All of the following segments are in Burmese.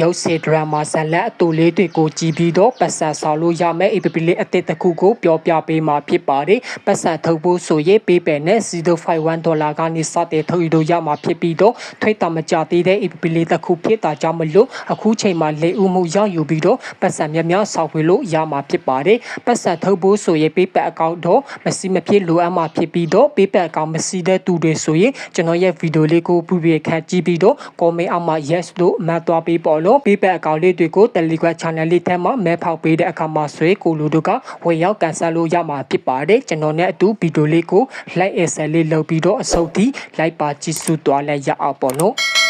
ရုပ်စေဒရမာဇာတ်လမ်းအတူလေးတွေကိုကြည်ပြီးတော့ပတ်စံဆောင်လို့ရမယ် APP လေးအသစ်တစ်ခုကိုပြောပြပေးမှာဖြစ်ပါတယ်ပတ်စံထုတ်ဖို့ဆိုရင်ပေးပယ်နဲ့051ဒေါ်လာကနေစတဲ့ထုတ်ယူလို့ရမှာဖြစ်ပြီးတော့ထွေးတာမကြသေးတဲ့ APP လေးတစ်ခုဖြစ်တာကြောင့်မလို့အခုချိန်မှာလေဦးမှုရောက်ယူပြီးတော့ပတ်စံများများဆောင်ဝေလို့ရမှာဖြစ်ပါတယ်ပတ်စံထုတ်ဖို့ဆိုရင်ပေးပယ်အကောင့်တော့မစီမဖြစ်လိုအပ်မှာဖြစ်ပြီးတော့ပေးပယ်အကောင့်မစီတဲ့သူတွေဆိုရင်ကျွန်တော်ရဲ့ဗီဒီယိုလေးကိုပြပြခန့်ကြည့်ပြီးတော့ comment အောက်မှာ yes လို့မှတ်သွားပေးပေါ့လို့ပေးပက်အကောင့်လေးတွေကို Telegram channel လေးထဲမှာမဲဖောက်ပေးတဲ့အခါမှာဆွေကိုလူတို့ကဝင်ရောက်ကန်ဆယ်လို့ရမှာဖြစ်ပါတယ်ကျွန်တော်နဲ့အတူဗီဒီယိုလေးကို like and share လေးလုပ်ပြီးတော့အဆုံးထိ like ပါကြည့်စုသွားလဲရအောင်ပေါ့နော်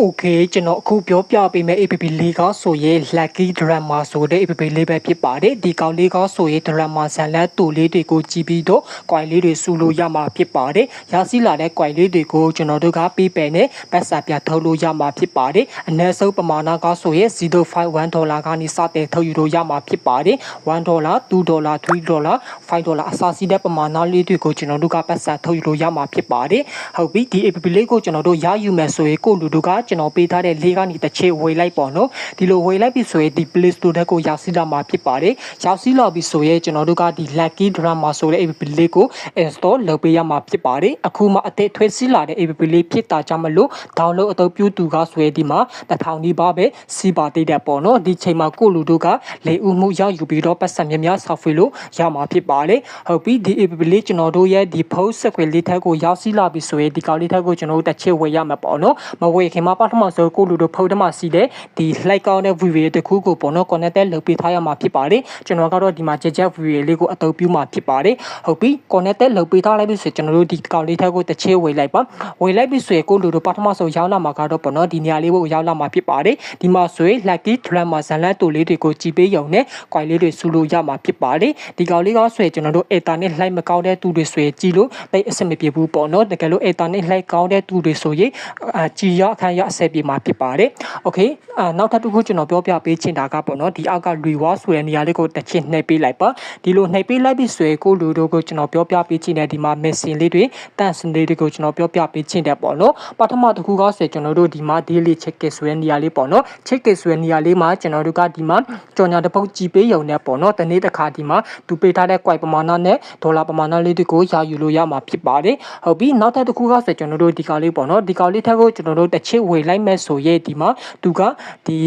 โอเคကျွန်တော်အခုပြောပြပေးမယ့် APP လေးကဆိုရင် Lucky Drama ဆိုတဲ့ APP လေးပဲဖြစ်ပါတယ်ဒီကောင်လေးကဆိုရင် Drama ဇာတ်လမ်းတူလေးတွေကိုကြည့်ပြီးတော့ quite လေးတွေစုလို့ရမှာဖြစ်ပါတယ်ရရှိလာတဲ့ quite လေးတွေကိုကျွန်တော်တို့ကပေးပယ်နဲ့ပတ်စာပြထုတ်လို့ရမှာဖြစ်ပါတယ်အနည်းဆုံးပမာဏကဆိုရင်051ဒေါ်လာကနေစတဲ့ထုတ်ယူလို့ရမှာဖြစ်ပါတယ်1ဒေါ်လာ2ဒေါ်လာ3ဒေါ်လာ5ဒေါ်လာအစစီးတဲ့ပမာဏလေးတွေကိုကျွန်တော်တို့ကပတ်စာထုတ်ယူလို့ရမှာဖြစ်ပါတယ်ဟုတ်ပြီဒီ APP လေးကိုကျွန်တော်တို့ရယူမယ်ဆိုရင်ကိုလူတို့က ကျွန်တော်ပေးထားတဲ့လေးကနေတစ်ချေဝေလိုက်ပေါ့နော်ဒီလိုဝေလိုက်ပြီဆိုရင်ဒီ Play Store တက်ကိုရောက်စီလာမှာဖြစ်ပါတယ်ရောက်စီလာပြီဆိုရင်ကျွန်တော်တို့ကဒီ Lucky Drama ဆိုတဲ့ APP လေးကို install လုပ်ပေးရမှာဖြစ်ပါတယ်အခုမှအသစ်ထွေးစီလာတဲ့ APP လေးဖြစ်တာကြောင့်မလို့ download အသုံးပြုသူကဆိုရင်ဒီမှာတစ်ထောင်ဒီပါပဲစီပါသေးတယ်ပေါ့နော်ဒီချိန်မှာကိုလူတို့ကလေဦးမှုရောက်ယူပြီးတော့ပတ်စံများများ software လို့ရမှာဖြစ်ပါတယ်ဟုတ်ပြီဒီ APP လေးကျွန်တော်တို့ရဲ့ဒီ post software လေးထက်ကိုရောက်စီလာပြီဆိုရင်ဒီကောင်လေးထက်ကိုကျွန်တော်တို့တစ်ချက်ဝယ်ရမှာပေါ့နော်မဝယ်ခင်မှာပထမဆုံးကိုလူတို့ဖုန်းထဲမှာစီးတဲ့ဒီ like ကောင်းတဲ့ view တစ်ခုကိုပေါ့နော် connected လုပ်ပေးထားရမှာဖြစ်ပါတယ်ကျွန်တော်ကတော့ဒီမှာကြက်ကြက် view လေးကိုအသုံးပြုမှာဖြစ်ပါတယ်ဟုတ်ပြီ connected လုပ်ပေးထားလိုက်ပြီဆိုရင်ကျွန်တော်တို့ဒီကောင်လေးထက်ကိုတစ်ချက်ဝယ်လိုက်ပါဝယ်လိုက်ပြီဆိုရင်ကိုလူတို့ပထမဆုံးရောက်လာမှာကတော့ပေါ့နော်ဒီနေရာလေးကိုရောက်လာမှာဖြစ်ပါတယ်ဒီမှာဆိုရင် lucky drama ဇလတ်တူလေးတွေကိုကြည်ပေးရုံနဲ့ quite လေးတွေစုလို့ရမှာဖြစ်ပါတယ်ဒီကောင်လေးကဆိုရင်ကျွန်တော်တို့ ethernet light မကောင်းတဲ့သူတွေဆိုရင်ကြည်လို့တိတ်အဆင်မပြေဘူးပေါ့နော်တကယ်လို့ ethernet light ကောင်းတဲ့သူတွေဆိုရင်အာကြည်ရအခန်းရရအဆယ်ပြေမှာဖြစ်ပါတယ်။ Okay အာနောက်ထပ်တစ်ခုကျွန်တော်ပြောပြပေးချင်တာကပေါ့နော်ဒီအောက်က reward ဆိုတဲ့နေရာလေးကိုတစ်ချက်နှိပ်ပေးလိုက်ပါဒီလိုနှိပ်ပေးလိုက်ပြီဆိုရင်ကိုလူတို့ကိုကျွန်တော်ပြောပြပေးချင်တယ်ဒီမှာ message လေးတွေ thanks လေးတွေကိုကျွန်တော်ပြောပြပေးချင်တယ်ပေါ့နော်ပထမတစ်ခုကဆိုကျွန်တော်တို့ဒီမှာ daily check in ဆိုတဲ့နေရာလေးပေါ့နော် check in ဆိုတဲ့နေရာလေးမှာကျွန်တော်တို့ကဒီမှာကြော်ညာတစ်ပုတ်ကြည်ပေးရုံနဲ့ပေါ့နော်တနေ့တစ်ခါဒီမှာသူပေးထားတဲ့ quite ပမာဏနဲ့ဒေါ်လာပမာဏလေးတွေကိုရယူလို့ရမှာဖြစ်ပါတယ်ဟုတ်ပြီနောက်ထပ်တစ်ခုကဆိုကျွန်တော်တို့ဒီကောင်လေးပေါ့နော်ဒီကောင်လေးထက်ကိုကျွန်တော်တို့တစ်ချက်ဝလိုက်မဲ့ဆိုရဲဒီမှာသူကဒီ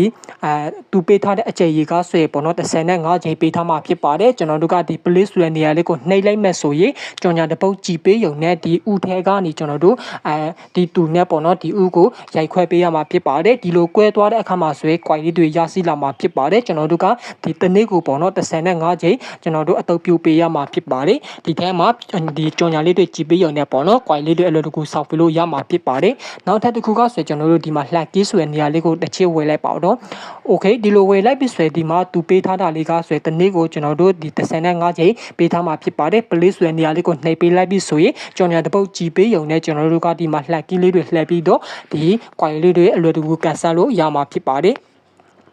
အဲသူပေးထားတဲ့အကျယ်ကြီးကဆိုရပေါ့နော်35ချိန်ပေးထားမှာဖြစ်ပါတယ်ကျွန်တော်တို့ကဒီ place ဆိုတဲ့နေရာလေးကိုနှိပ်လိုက်မဲ့ဆိုရင်ကြော်ညာတစ်ပုတ်ကြည်ပေးရုံနဲ့ဒီဥထဲကနေကျွန်တော်တို့အဲဒီတူနဲ့ပေါ့နော်ဒီဥကိုရိုက်ခွဲပေးရမှာဖြစ်ပါတယ်ဒီလိုကွဲသွားတဲ့အခါမှာဆိုရင် quality တွေရရှိလာမှာဖြစ်ပါတယ်ကျွန်တော်တို့ကဒီတနေ့ကိုပေါ့နော်35ချိန်ကျွန်တော်တို့အတုပ်ပြုပေးရမှာဖြစ်ပါတယ်ဒီထဲမှာဒီကြော်ညာလေးတွေကြည်ပေးရုံနဲ့ပေါ့နော် quality တွေအလိုတကူဆောက်ပေးလို့ရမှာဖြစ်ပါတယ်နောက်ထပ်တစ်ခုကဆိုရင်ကျွန်တော်တို့ဒီမှာ flat key ဆိုတဲ့နေရာလေးကိုတစ်ချစ်ဝယ်လိုက်ပါတော့။ Okay ဒီလိုဝယ်လိုက်ပြီဆိုရင်ဒီမှာသူပေးထားတာလေးကဆိုရင်တနေ့ကိုကျွန်တော်တို့ဒီ35ချိန်ပေးထားမှာဖြစ်ပါတယ်။ play ဆိုတဲ့နေရာလေးကိုနှိပ်ပေးလိုက်ပြီဆိုရင်ကျွန်တော်တပုတ်ကြည်ပေးရုံနဲ့ကျွန်တော်တို့ကဒီမှာ flat key လေးတွေလှည့်ပြီးတော့ဒီ coin လေးတွေအလွယ်တကူကန်ဆယ်လို့ရမှာဖြစ်ပါတယ်။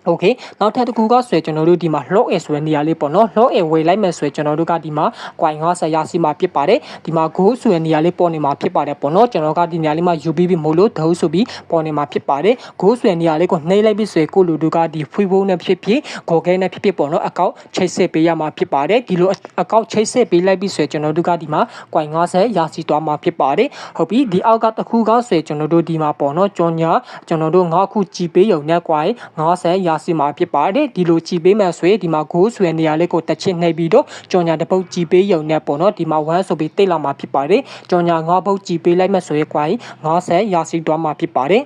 Okay နောက်ထပ်တစ်ခုကဆိုရင်ကျွန်တော်တို့ဒီမှာ log in ဆိုတဲ့နေရာလေးပေါ့နော် log in ဝေလိုက်မယ်ဆိုရင်ကျွန်တော်တို့ကဒီမှာ coin 50ရရှိမှာဖြစ်ပါတယ်ဒီမှာ go ဆိုတဲ့နေရာလေးပေါ်နေမှာဖြစ်ပါတယ်ပေါ့နော်ကျွန်တော်ကဒီနေရာလေးမှာ UBB မို့လို့ဒုဆိုပြီးပေါ်နေမှာဖြစ်ပါတယ် go ဆိုတဲ့နေရာလေးကိုနှိပ်လိုက်ပြီးဆိုရင်ကိုလူတို့ကဒီ free phone နဲ့ဖြစ်ဖြစ် google နဲ့ဖြစ်ဖြစ်ပေါ့နော်အကောင့်ချိတ်ဆက်ပေးရမှာဖြစ်ပါတယ်ဒီလိုအကောင့်ချိတ်ဆက်ပေးလိုက်ပြီးဆိုရင်ကျွန်တော်တို့ကဒီမှာ coin 50ရရှိသွားမှာဖြစ်ပါတယ်ဟုတ်ပြီဒီအောက်ကတစ်ခုကဆိုရင်ကျွန်တော်တို့ဒီမှာပေါ့နော်ကြော်ညာကျွန်တော်တို့9ခုကြည်ပေးရုံနဲ့ coin 50ရရှိမှာဖြစ်ပါတယ်ဒီလိုကြည်ပေးမယ်ဆိုရင်ဒီမှာ go ဆိုတဲ့နေရာလေးကိုတစ်ချက်နှိပ်ပြီးတော့ကြော်ညာတစ်ပုတ်ကြည်ပေးရုံနဲ့ပေါ့နော်ဒီမှာ1ဆိုပြီးတိတ်လာမှာဖြစ်ပါတယ်ကြော်ညာ9ပုတ်ကြည်ပေးလိုက်မယ်ဆိုရင် coin 50ရရှိသွားမှာဖြစ်ပါတယ်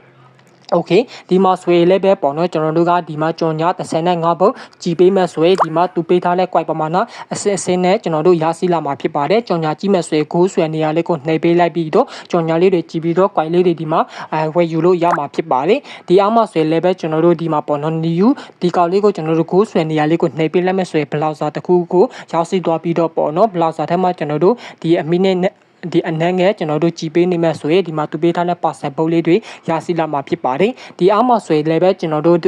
โอเคဒီမှာဆွေလည်းပဲပေါ့နော်ကျွန်တော်တို့ကဒီမှာကြော်ညာ35ပုတ်ကြည်ပေးမဲ့ဆွေဒီမှာသူပေးထားတဲ့ quite ပမာဏအစစ်အစင်းနဲ့ကျွန်တော်တို့ရရှိလာမှာဖြစ်ပါတယ်ကြော်ညာကြည့်မဲ့ဆွေဂိုးဆွေနေရာလေးကိုနှိပ်ပေးလိုက်ပြီးတော့ကြော်ညာလေးတွေကြည်ပြီးတော့ quite လေးတွေဒီမှာအဲဝယ်ယူလို့ရမှာဖြစ်ပါတယ်ဒီအောက်မှာဆွေလည်းပဲကျွန်တော်တို့ဒီမှာပေါ့နော် new ဒီကောင်လေးကိုကျွန်တော်တို့ဂိုးဆွေနေရာလေးကိုနှိပ်ပေးလိုက်မဲ့ဆွေ browser တစ်ခုကိုရောက်ရှိသွားပြီးတော့ပေါ့နော် browser ထဲမှာကျွန်တော်တို့ဒီအမိနဲ့ ဒီအနှံငယ်ကျွန်တော်တို့ကြည်ပေးနေမှဆိုရင်ဒီမှာသူပေးထားတဲ့ parcel ဘုတ်လေးတွေရရှိလာမှာဖြစ်ပါတယ်ဒီအောက်မှာဆိုရင်လည်းပဲကျွန်တော်တို့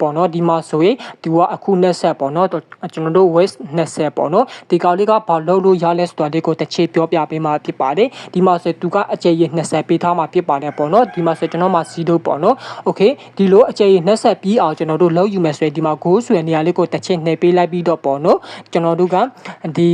ပေါ့နော်ဒီမှာဆိုရင်သူကအခု20ပေါ့နော်ကျွန်တော်တို့ waste 20ပေါ့နော်ဒီကောင်လေးကဘာလုပ်လို့ရလဲဆိုတာလေးကိုတစ်ချေပြောပြပေးမှာဖြစ်ပါတယ်ဒီမှာဆိုသူကအကျယ်ရ20ပေးထားမှာဖြစ်ပါတယ်ပေါ့နော်ဒီမှာဆိုကျွန်တော်မှာ0ပေါ့နော် okay ဒီလိုအကျယ်ရ20ပြီးအောင်ကျွန်တော်တို့လောက်ယူမယ်ဆိုရင်ဒီမှာ goal ဆိုတဲ့နေရာလေးကိုတစ်ချေနှိပ်ပေးလိုက်ပြီးတော့ပေါ့နော်ကျွန်တော်တို့ကဒီ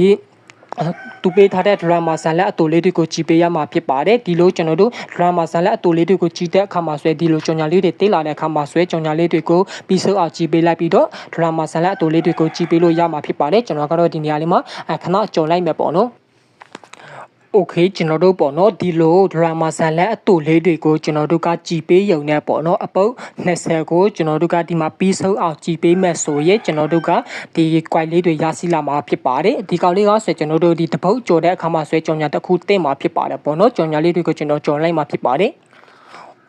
သူပေးထားတဲ့ drama ဇာတ်လက်အတူလေးတွေကိုကြည်ပေးရမှာဖြစ်ပါတယ်ဒီလိုကျွန်တော်တို့ drama ဇာတ်လက်အတူလေးတွေကိုကြည်တဲ့အခါမှာဆွဲဒီလိုကြော်ညာလေးတွေတိတ်လာတဲ့အခါမှာဆွဲကြော်ညာလေးတွေကိုပြီးဆုံးအောင်ကြည်ပေးလိုက်ပြီးတော့ drama ဇာတ်လက်အတူလေးတွေကိုကြည်ပေးလို့ရမှာဖြစ်ပါတယ်ကျွန်တော်ကတော့ဒီနေရာလေးမှာခဏကြော်လိုက်မယ်ပေါ့နော် โอเคကျွန်တော်တို့ပေါ့နော်ဒီလိုဒရာမာဇန်လက်အတူလေးတွေကိုကျွန်တော်တို့ကကြည်ပေးရုံနဲ့ပေါ့နော်အပုတ်20ကိုကျွန်တော်တို့ကဒီမှာပြီးဆုံးအောင်ကြည်ပေးမဲ့ဆိုရင်ကျွန်တော်တို့ကဒီ quite လေးတွေရရှိလာမှာဖြစ်ပါတယ်ဒီကောင်လေးကဆိုကျွန်တော်တို့ဒီတပုတ်ကြော်တဲ့အခါမှာဆွဲကြော်ညာတစ်ခုတင့်မှာဖြစ်ပါတယ်ပေါ့နော်ကြော်ညာလေးတွေကိုကျွန်တော်ကြော်လိုက်မှာဖြစ်ပါတယ်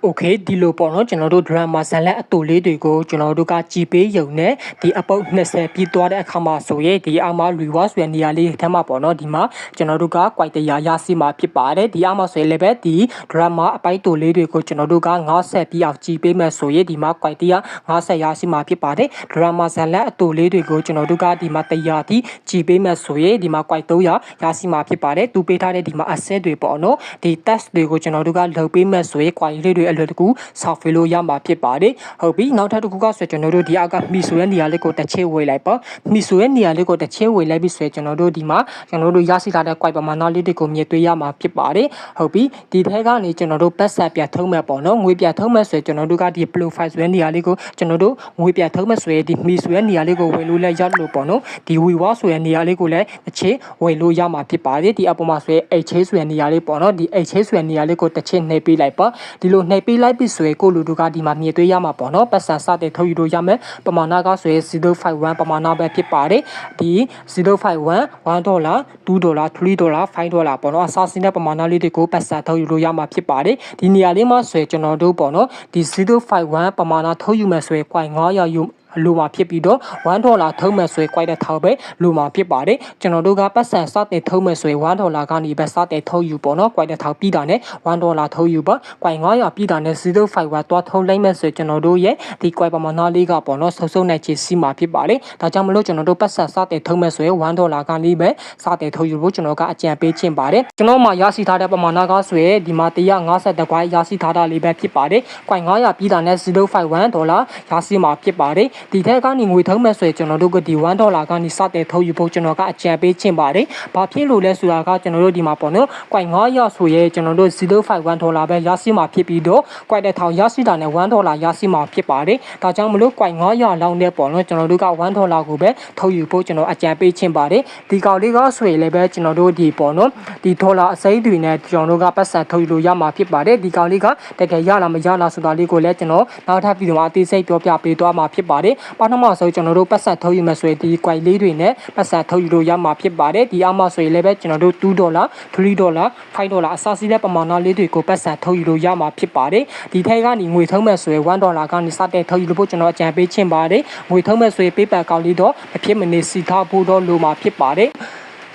โอเคဒီလိုပေါ့နော်ကျွန်တော်တို့ drama ဇာတ်လက်အတူလေးတွေကိုကျွန်တော်တို့ကကြည်ပေးရုံနဲ့ဒီအပုတ်20ပြီးသွားတဲ့အခါမှာဆိုရင်ဒီအမှာ reward ဆိုတဲ့နေရာလေးထဲမှာပေါ့နော်ဒီမှာကျွန်တော်တို့က quite တရားရရှိမှာဖြစ်ပါတယ်ဒီအမှာဆိုရင်လည်းပဲဒီ drama အပိုက်တူလေးတွေကိုကျွန်တော်တို့က90ပြီးအောင်ကြည်ပေးမယ်ဆိုရင်ဒီမှာ quite တရား90ရရှိမှာဖြစ်ပါတယ် drama ဇာတ်လက်အတူလေးတွေကိုကျွန်တော်တို့ကဒီမှာတရားတိကြည်ပေးမယ်ဆိုရင်ဒီမှာ quite 300ရရှိမှာဖြစ်ပါတယ်သူပေးထားတဲ့ဒီမှာ asset တွေပေါ့နော်ဒီ test တွေကိုကျွန်တော်တို့ကလုပ်ပေးမယ်ဆိုရင် quite လေးတွေ အလွယ်တကူ software လို့ရမှာဖြစ်ပါတယ်ဟုတ်ပြီနောက်ထပ်တစ်ခုကဆိုကျွန်တော်တို့ဒီအောက်ကမိဆိုရဲ့နေရာလေးကိုတစ်ချက်ဝေလိုက်ပါမိဆိုရဲ့နေရာလေးကိုတစ်ချက်ဝေလိုက်ပြီးဆိုရင်ကျွန်တော်တို့ဒီမှာကျွန်တော်တို့ရရှိလာတဲ့ quite ပမာဏလေးတွေကိုမြင်တွေ့ရမှာဖြစ်ပါတယ်ဟုတ်ပြီဒီထဲကနေကျွန်တော်တို့ပတ်ဆက်ပြထုံးမဲ့ပေါ့နော်ငွေပြထုံးမဲ့ဆိုရင်ကျွန်တော်တို့ကဒီ profile ဆိုတဲ့နေရာလေးကိုကျွန်တော်တို့ငွေပြထုံးမဲ့ဆိုရင်ဒီမိဆိုရဲ့နေရာလေးကိုဝေလို့လည်းရလို့ပေါ့နော်ဒီ WeWork ဆိုတဲ့နေရာလေးကိုလည်းတစ်ချက်ဝေလို့ရမှာဖြစ်ပါတယ်ဒီအပေါ်မှာဆိုရင် H ဆိုတဲ့နေရာလေးပေါ့နော်ဒီ H ဆိုတဲ့နေရာလေးကိုတစ်ချက်နှိပ်ပေးလိုက်ပါဒီလိုနှိပ်ပေးလိုက်ပြီဆိုရင်ကိုလူတို့ကဒီမှာမြင်တွေ့ရမှာပေါ့နော်ပတ်စံစတဲ့ထုတ်ယူလို့ရမယ်ပမာဏကဆိုရင်051ပမာဏပဲဖြစ်ပါတယ်ဒီ051 1ဒေါ်လာ2ဒေါ်လာ3ဒေါ်လာ5ဒေါ်လာပေါ့နော်အစားစင်းတဲ့ပမာဏလေးတွေကိုပတ်စံထုတ်ယူလို့ရမှာဖြစ်ပါတယ်ဒီနေရာလေးမှာဆိုရင်ကျွန်တော်တို့ပေါ့နော်ဒီ051ပမာဏထုတ်ယူမယ်ဆိုရင် coin 900ယူ လိုမှာဖြစ်ပြီးတော့1ဒေါ်လာထုံးမဲ့ဆိုရင် quite တဲ့ထောက်ပဲလိုမှာဖြစ်ပါတယ်ကျွန်တော်တို့ကပတ်စံစတင်ထုံးမဲ့ဆိုရင်1ဒေါ်လာကနေပဲစတင်ထုံးယူပေါ့နော် quite တဲ့ထောက်ပြီးတာနဲ့1ဒေါ်လာထုံးယူပါ quite 900ပြီးတာနဲ့05ဝါတွားထုံးလိုက်မဲ့ဆိုရင်ကျွန်တော်တို့ရဲ့ဒီ quite ပမာဏလေးကပေါ့နော်ဆုပ်ဆုပ်နိုင်ချေစီမှာဖြစ်ပါတယ်ဒါကြောင့်မလို့ကျွန်တော်တို့ပတ်စံစတင်ထုံးမဲ့ဆိုရင်1ဒေါ်လာကနေပဲစတင်ထုံးယူဖို့ကျွန်တော်ကအကြံပေးချင်ပါတယ်ကျွန်တော်မှရရှိထားတဲ့ပမာဏကဆိုရင်ဒီမှာ150 quite ရရှိထားတာလေးပဲဖြစ်ပါတယ် quite 900ပြီးတာနဲ့051ဒေါ်လာရရှိမှာဖြစ်ပါတယ်ဒီထက်ကနေငွေထုံးမဲ့ဆိုရင်ကျွန်တော်တို့ကဒီ1ဒေါ်လာကနေစတဲ့ထုတ်ယူဖို့ကျွန်တော်ကအကြံပေးချင်ပါတယ်။ဘာဖြစ်လို့လဲဆိုတာကကျွန်တော်တို့ဒီမှာပေါ့နော်။ coin 900ဆိုရဲကျွန်တော်တို့051ဒေါ်လာပဲရရှိမှာဖြစ်ပြီးတော့ coin တစ်ထောင်ရရှိတာနဲ့1ဒေါ်လာရရှိမှာဖြစ်ပါတယ်။ဒါကြောင့်မလို့ coin 900လောက်နဲ့ပေါ့နော်ကျွန်တော်တို့က1ဒေါ်လာကိုပဲထုတ်ယူဖို့ကျွန်တော်အကြံပေးချင်ပါတယ်။ဒီကောင်လေးကဆိုရင်လည်းပဲကျွန်တော်တို့ဒီပေါ့နော်ဒီဒေါ်လာအစိမ်းတွေနဲ့ကျွန်တော်တို့ကပတ်စံထုတ်ယူလို့ရမှာဖြစ်ပါတယ်။ဒီကောင်လေးကတကယ်ရလားမရလားဆိုတာလေးကိုလည်းကျွန်တော်နောက်ထပ်ဗီဒီယိုမှာအသေးစိတ်ပြောပြပေးသွားမှာဖြစ်ပါတယ်။ပထမဆုံးကျွန်တော်တို့ပတ်စံထုတ်ယူမယ်ဆိုရင်ဒီ quite လေးတွေနဲ့ပတ်စံထုတ်ယူလို့ရမှာဖြစ်ပါတယ်ဒီအမှဆိုရင်လည်းပဲကျွန်တော်တို့2ဒေါ်လာ3ဒေါ်လာ5ဒေါ်လာအစစီးတဲ့ပမာဏလေးတွေကိုပတ်စံထုတ်ယူလို့ရမှာဖြစ်ပါတယ်ဒီထက်ကနေငွေထုံးမယ်ဆိုရင်1ဒေါ်လာကနေစတဲ့ထုတ်ယူလို့ကျွန်တော်အကြံပေးချင်ပါတယ်ငွေထုံးမယ်ဆိုရင် paper ကောက်လေးတော့မဖြစ်မနေစီထားဖို့တော့လိုမှာဖြစ်ပါတယ်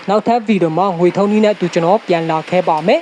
နောက်ထပ်ဗီဒီယိုမှာငွေထုံးနည်းနဲ့အတူကျွန်တော်ပြန်လာခဲ့ပါမယ်